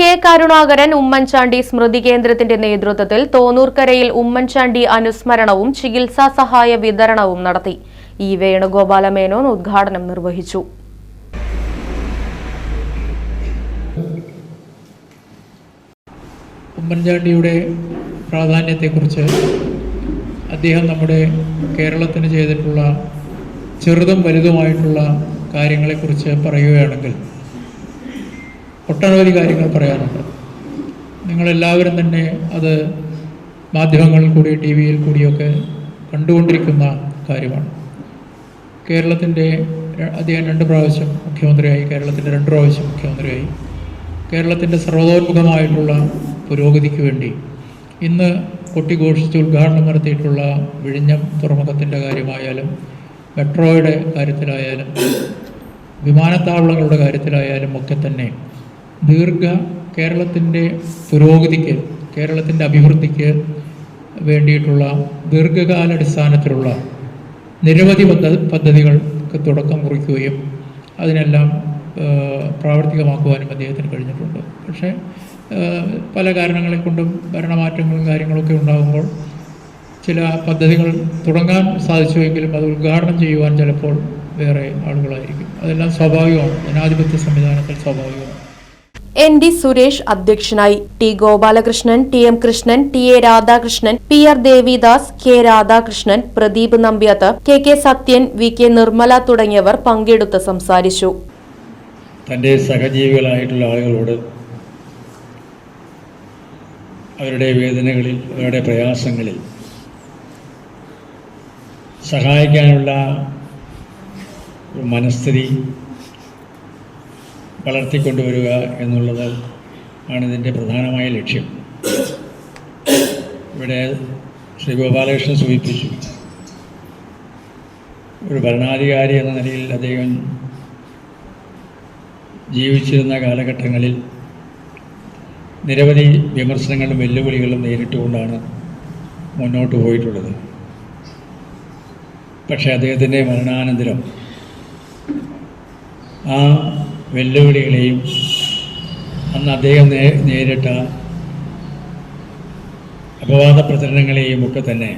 K Karunakaran Oommen Chandy സ്മൃതി കേന്ദ്രത്തിന്റെ നേതൃത്വത്തിൽ തോന്നൂർക്കരയിൽ ഉമ്മൻചാണ്ടി അനുസ്മരണവും ചികിത്സാ സഹായ വിതരണവും നടത്തി. ഇ വേണുഗോപാല മേനോൻ ഉദ്ഘാടനം നിർവഹിച്ചു. ഉമ്മൻചാണ്ടിയുടെ പ്രാധാന്യത്തെക്കുറിച്ച് അദ്ദേഹം നമ്മുടെ കേരളത്തിന് ചെയ്തിട്ടുള്ള ചെറുതും വലുതുമായിട്ടുള്ള കാര്യങ്ങളെക്കുറിച്ച് പറയുകയാണെങ്കിൽ ഒട്ടനവധി കാര്യങ്ങൾ പറയാനുണ്ട്. നിങ്ങളെല്ലാവരും തന്നെ അത് മാധ്യമങ്ങളിൽ കൂടി ടി വിയിൽ കൂടിയൊക്കെ കണ്ടുകൊണ്ടിരിക്കുന്ന കാര്യമാണ്. കേരളത്തിന്റെ അദ്ദേഹം രണ്ട് പ്രാവശ്യം മുഖ്യമന്ത്രിയായി കേരളത്തിന്റെ രണ്ട് പ്രാവശ്യം മുഖ്യമന്ത്രിയായി. കേരളത്തിന്റെ സർവതോന്മുഖമായിട്ടുള്ള പുരോഗതിക്ക് വേണ്ടി ഇന്ന് കൊട്ടിഘോഷിച്ച് ഉദ്ഘാടനം നടത്തിയിട്ടുള്ള വിഴിഞ്ഞം തുറമുഖത്തിന്റെ കാര്യമായാലും മെട്രോയുടെ കാര്യത്തിലായാലും വിമാനത്താവളങ്ങളുടെ കാര്യത്തിലായാലും ഒക്കെ തന്നെ ദീർഘ കേരളത്തിന്റെ പുരോഗതിക്ക് കേരളത്തിന്റെ അഭിവൃദ്ധിക്ക് വേണ്ടിയിട്ടുള്ള ദീർഘകാലാടിസ്ഥാനത്തിലുള്ള നിരവധി പദ്ധ പദ്ധതികൾക്ക് തുടക്കം കുറിക്കുകയും അതിനെല്ലാം പ്രാവർത്തികമാക്കുവാനും അദ്ദേഹത്തിന് കഴിഞ്ഞിട്ടുണ്ട്. പക്ഷേ പല കാരണങ്ങളെ കൊണ്ടും ഭരണമാറ്റങ്ങളും കാര്യങ്ങളൊക്കെ ഉണ്ടാകുമ്പോൾ ചില പദ്ധതികൾ തുടങ്ങാൻ സാധിച്ചുവെങ്കിലും അത് ഉദ്ഘാടനം ചെയ്യുവാൻ ചിലപ്പോൾ വേറെ ആളുകളായിരിക്കും. അതെല്ലാം സ്വാഭാവികമാണ്. ജനാധിപത്യ സംവിധാനത്തിൽ സ്വാഭാവികമാണ്. എൻ ഡി സുരേഷ് അധ്യക്ഷനായി T Gopalakrishnan T M Krishnan T A Radhakrishnan P R Devidas K Radhakrishnan Pradeep Nambiath K K Sathyan V K Nirmala തുടങ്ങിയവർ പങ്കെടുത്ത് സംസാരിച്ചു. തന്റെ സഹജീവികളായിട്ടുള്ള ആളുകളോട് അവരുടെ വേദനകളിൽ അവരുടെ പ്രയാസങ്ങളിൽ സഹായിക്കാനുള്ള മനസ്ഥിതി വളർത്തിക്കൊണ്ടുവരിക എന്നുള്ളത് ആണ് ഇതിന്റെ പ്രധാനമായ ലക്ഷ്യം. ഇവിടെ ശ്രീ ഗോപാലകൃഷ്ണൻ സൂചിപ്പിച്ചു. ഒരു ഭരണാധികാരി എന്ന നിലയിൽ അദ്ദേഹം ജീവിച്ചിരുന്ന കാലഘട്ടങ്ങളിൽ നിരവധി വിമർശനങ്ങളും വെല്ലുവിളികളും നേരിട്ടുകൊണ്ടാണ് മുന്നോട്ട് പോയിട്ടുള്ളത്. പക്ഷേ അദ്ദേഹത്തിന്റെ മരണാനന്തരം ആ വെല്ലുവിളികളെയും അന്ന് അദ്ദേഹം നേരിട്ട അപവാദ പ്രചരണങ്ങളെയും ഒക്കെ തന്നെ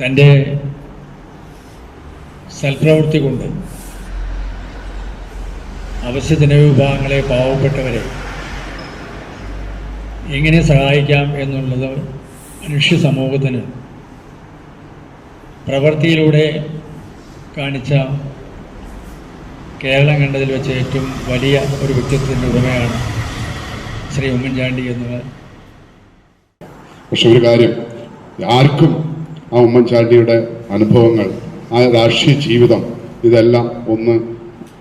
തന്റെ സൽപ്രവൃത്തി കൊണ്ട് അവശ്യ ജനവിഭാഗങ്ങളെ പാവപ്പെട്ടവരെ എങ്ങനെ സഹായിക്കാം എന്നുള്ളത് മനുഷ്യ സമൂഹത്തിന് പ്രവൃത്തിയിലൂടെ കാണിച്ച കേരളം കണ്ടതിൽ വെച്ച് ഏറ്റവും വലിയ ഒരു വ്യക്തിത്വത്തിന്റെ ഉടമയാണ് ശ്രീ ഉമ്മൻചാണ്ടി എന്നത് പക്ഷെ ഒരു കാര്യം ആർക്കും ആ ഉമ്മൻചാണ്ടിയുടെ അനുഭവങ്ങൾ ആ രാഷ്ട്രീയ ജീവിതം ഇതെല്ലാം ഒന്ന്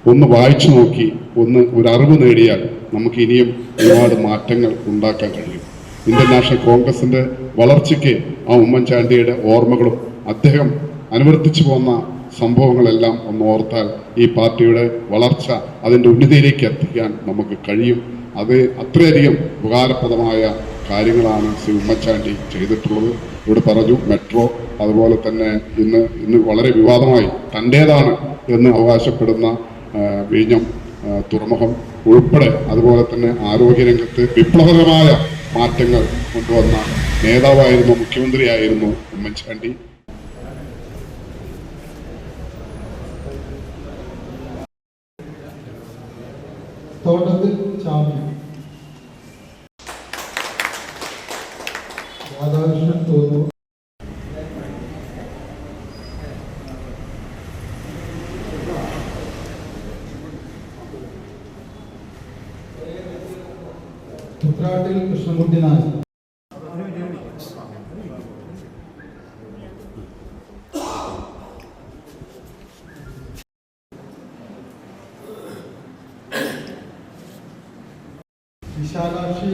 ഒന്ന് വായിച്ചു നോക്കി ഒന്ന് ഒരു അറിവ് നേടിയാൽ നമുക്ക് ഇനിയും ഒരുപാട് മാറ്റങ്ങൾ ഉണ്ടാക്കാൻ കഴിയും. ഇന്ത്യൻ നാഷണൽ കോൺഗ്രസിന്റെ വളർച്ചയ്ക്ക് ആ ഉമ്മൻചാണ്ടിയുടെ ഓർമ്മകളും അദ്ദേഹം അനുവർത്തിച്ചു പോന്ന സംഭവങ്ങളെല്ലാം ഒന്ന് ഓർത്താൽ ഈ പാർട്ടിയുടെ വളർച്ച അതിന്റെ ഉന്നതിയിലേക്ക് എത്തിക്കാൻ നമുക്ക് കഴിയും. അത് അത്രയധികം ഉപകാരപ്രദമായ കാര്യങ്ങളാണ് ശ്രീ ഉമ്മൻചാണ്ടി ചെയ്തിട്ടുള്ളത്. ഇവിടെ പറഞ്ഞു മെട്രോ അതുപോലെ തന്നെ ഇന്ന് ഇന്ന് വളരെ വിവാദമായി തന്റേതാണ് എന്ന് അവകാശപ്പെടുന്ന വിഴിഞ്ഞം തുറമുഖം ഉൾപ്പെടെ അതുപോലെ തന്നെ ആരോഗ്യരംഗത്ത് വിപ്ലവകരമായ മാറ്റങ്ങൾ കൊണ്ടുവന്ന നേതാവായിരുന്നു മുഖ്യമന്ത്രിയായിരുന്നു ഉമ്മൻചാണ്ടി. തോട്ടത്തിൽ ചാമ്പ്യൻ. രാധാകൃഷ്ണൻ തോന്നു ഉത്രാട്ടിൽ Krishnankutty Nair. Vishalakshi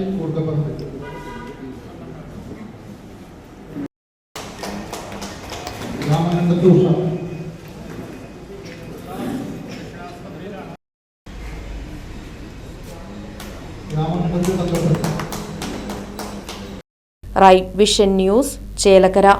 vision news Chelakkara